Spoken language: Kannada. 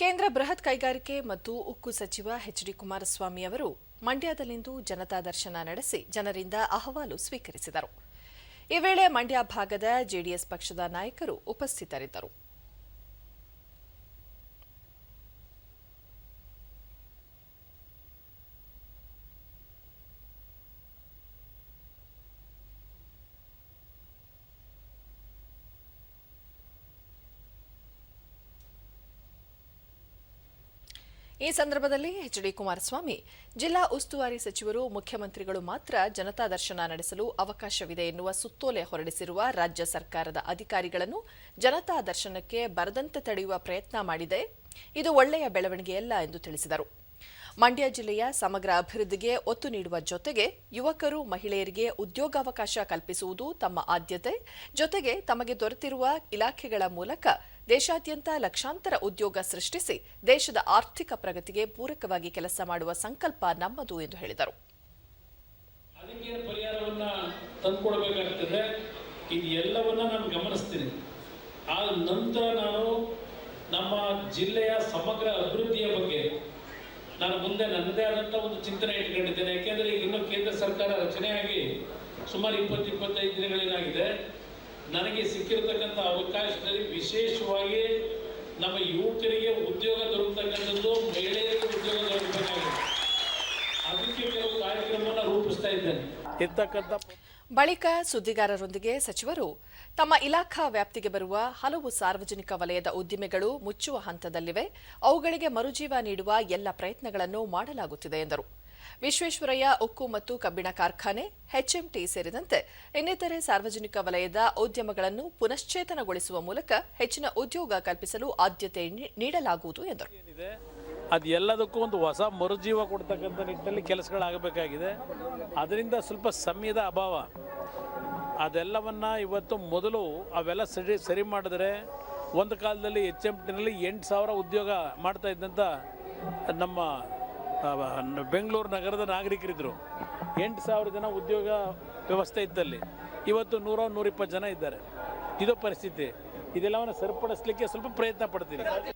ಕೇಂದ್ರ ಬೃಹತ್ ಕೈಗಾರಿಕೆ ಮತ್ತು ಉಕ್ಕು ಸಚಿವ ಎಚ್ ಡಿ ಕುಮಾರಸ್ವಾಮಿ ಅವರು ಮಂಡ್ಯದಲ್ಲಿಂದು ಜನತಾ ದರ್ಶನ ನಡೆಸಿ ಜನರಿಂದ ಅಹವಾಲು ಸ್ವೀಕರಿಸಿದರು. ಈ ವೇಳೆ ಮಂಡ್ಯ ಭಾಗದ ಜೆಡಿಎಸ್ ಪಕ್ಷದ ನಾಯಕರು ಉಪಸ್ಥಿತರಿದ್ದರು. ಈ ಸಂದರ್ಭದಲ್ಲಿ ಎಚ್ ಡಿ ಕುಮಾರಸ್ವಾಮಿ, ಜಿಲ್ಲಾ ಉಸ್ತುವಾರಿ ಸಚಿವರು, ಮುಖ್ಯಮಂತ್ರಿಗಳು ಮಾತ್ರ ಜನತಾ ದರ್ಶನ ನಡೆಸಲು ಅವಕಾಶವಿದೆ ಎನ್ನುವ ಸುತ್ತೋಲೆ ಹೊರಡಿಸಿರುವ ರಾಜ್ಯ ಸರ್ಕಾರದ ಅಧಿಕಾರಿಗಳನ್ನು ಜನತಾ ದರ್ಶನಕ್ಕೆ ಬರದಂತೆ ತಡೆಯುವ ಪ್ರಯತ್ನ ಮಾಡಿದೆ. ಇದು ಒಳ್ಳೆಯ ಬೆಳವಣಿಗೆಯಲ್ಲ ಎಂದು ತಿಳಿಸಿದರು. ಮಂಡ್ಯ ಜಿಲ್ಲೆಯ ಸಮಗ್ರ ಅಭಿವೃದ್ಧಿಗೆ ಒತ್ತು ನೀಡುವ ಜೊತೆಗೆ ಯುವಕರು, ಮಹಿಳೆಯರಿಗೆ ಉದ್ಯೋಗಾವಕಾಶ ಕಲ್ಪಿಸುವುದು ತಮ್ಮ ಆದ್ಯತೆ. ಜೊತೆಗೆ ತಮಗೆ ದೊರೆತಿರುವ ಇಲಾಖೆಗಳ ಮೂಲಕ ದೇಶಾದ್ಯಂತ ಲಕ್ಷಾಂತರ ಉದ್ಯೋಗ ಸೃಷ್ಟಿಸಿ ದೇಶದ ಆರ್ಥಿಕ ಪ್ರಗತಿಗೆ ಪೂರಕವಾಗಿ ಕೆಲಸ ಮಾಡುವ ಸಂಕಲ್ಪ ನಮ್ಮದು ಎಂದು ಹೇಳಿದರು. ನಂತರ ನಾನು ನಮ್ಮ ಜಿಲ್ಲೆಯ ಸಮಗ್ರ ಅಭಿವೃದ್ಧಿಯ ಬಗ್ಗೆ ನಾನು ಮುಂದೆ ನನ್ನದೇ ಆದಂಥ ಒಂದು ಚಿಂತನೆ ಇಟ್ಕೊಂಡಿದ್ದೇನೆ. ಯಾಕೆಂದರೆ ಈಗ ಇನ್ನೂ ಕೇಂದ್ರ ಸರ್ಕಾರ ರಚನೆಯಾಗಿ ಸುಮಾರು ಇಪ್ಪತ್ತು, ಇಪ್ಪತ್ತೈದು ದಿನಗಳೇನಾಗಿದೆ. ನನಗೆ ಸಿಕ್ಕಿರತಕ್ಕಂಥ ಅವಕಾಶದಲ್ಲಿ ವಿಶೇಷವಾಗಿ ನಮ್ಮ ಯುವಕರಿಗೆ ಉದ್ಯೋಗ ದೊರಕತಕ್ಕಂಥದ್ದು ಮಹಿಳೆಯರಿಗೆ ಉದ್ಯೋಗ ದೊರಕಬೇಕಾಗಿದೆ ಅದಕ್ಕೆ ಕೆಲವು ಕಾರ್ಯಕ್ರಮವನ್ನು ರೂಪಿಸ್ತಾ ಇದ್ದೇನೆ. ಇರ್ತಕ್ಕಂಥ ಬಳಿಕ ಸುದ್ದಿಗಾರರೊಂದಿಗೆ ಸಚಿವರು, ತಮ್ಮ ಇಲಾಖಾ ವ್ಯಾಪ್ತಿಗೆ ಬರುವ ಹಲವು ಸಾರ್ವಜನಿಕ ವಲಯದ ಉದ್ದಿಮೆಗಳು ಮುಚ್ಚುವ ಹಂತದಲ್ಲಿವೆ. ಅವುಗಳಿಗೆ ಮರುಜೀವ ನೀಡುವ ಎಲ್ಲ ಪ್ರಯತ್ನಗಳನ್ನು ಮಾಡಲಾಗುತ್ತಿದೆ ಎಂದರು. ವಿಶ್ವೇಶ್ವರಯ್ಯ, ಉಕ್ಕು ಮತ್ತು ಕಬ್ಬಿಣ ಕಾರ್ಖಾನೆ, ಎಚ್ಎಂಟಿ ಸೇರಿದಂತೆ ಇನ್ನಿತರೆ ಸಾರ್ವಜನಿಕ ವಲಯದ ಉದ್ಯಮಗಳನ್ನು ಪುನಶ್ಚೇತನಗೊಳಿಸುವ ಮೂಲಕ ಹೆಚ್ಚಿನ ಉದ್ಯೋಗ ಕಲ್ಪಿಸಲು ಆದ್ಯತೆ ನೀಡಲಾಗುವುದು ಎಂದರು. ಅದು ಎಲ್ಲದಕ್ಕೂ ಒಂದು ಹೊಸ ಮರುಜೀವ ಕೊಡ್ತಕ್ಕಂಥ ನಿಟ್ಟಿನಲ್ಲಿ ಕೆಲಸಗಳಾಗಬೇಕಾಗಿದೆ. ಅದರಿಂದ ಸ್ವಲ್ಪ ಸಮಯದ ಅಭಾವ. ಅದೆಲ್ಲವನ್ನು ಇವತ್ತು ಮೊದಲು ಅವೆಲ್ಲ ಸರಿ ಸರಿ ಮಾಡಿದ್ರೆ ಒಂದು ಕಾಲದಲ್ಲಿ ಎಚ್ ಎಂ ಟಿನಲ್ಲಿ ಎಂಟು ಸಾವಿರ ಉದ್ಯೋಗ ಮಾಡ್ತಾ ಇದ್ದಂಥ ನಮ್ಮ ಬೆಂಗಳೂರು ನಗರದ ನಾಗರಿಕರಿದ್ದರು ಎಂಟು ಸಾವಿರ ಜನ ಉದ್ಯೋಗ ವ್ಯವಸ್ಥೆ ಇದ್ದಲ್ಲಿ. ಇವತ್ತು ನೂರ ನೂರಿಪ್ಪತ್ತು ಜನ ಇದ್ದಾರೆ. ಇದು ಪರಿಸ್ಥಿತಿ. ಇದೆಲ್ಲವನ್ನು ಸರಿಪಡಿಸ್ಲಿಕ್ಕೆ ಸ್ವಲ್ಪ ಪ್ರಯತ್ನ ಪಡ್ತೀನಿ.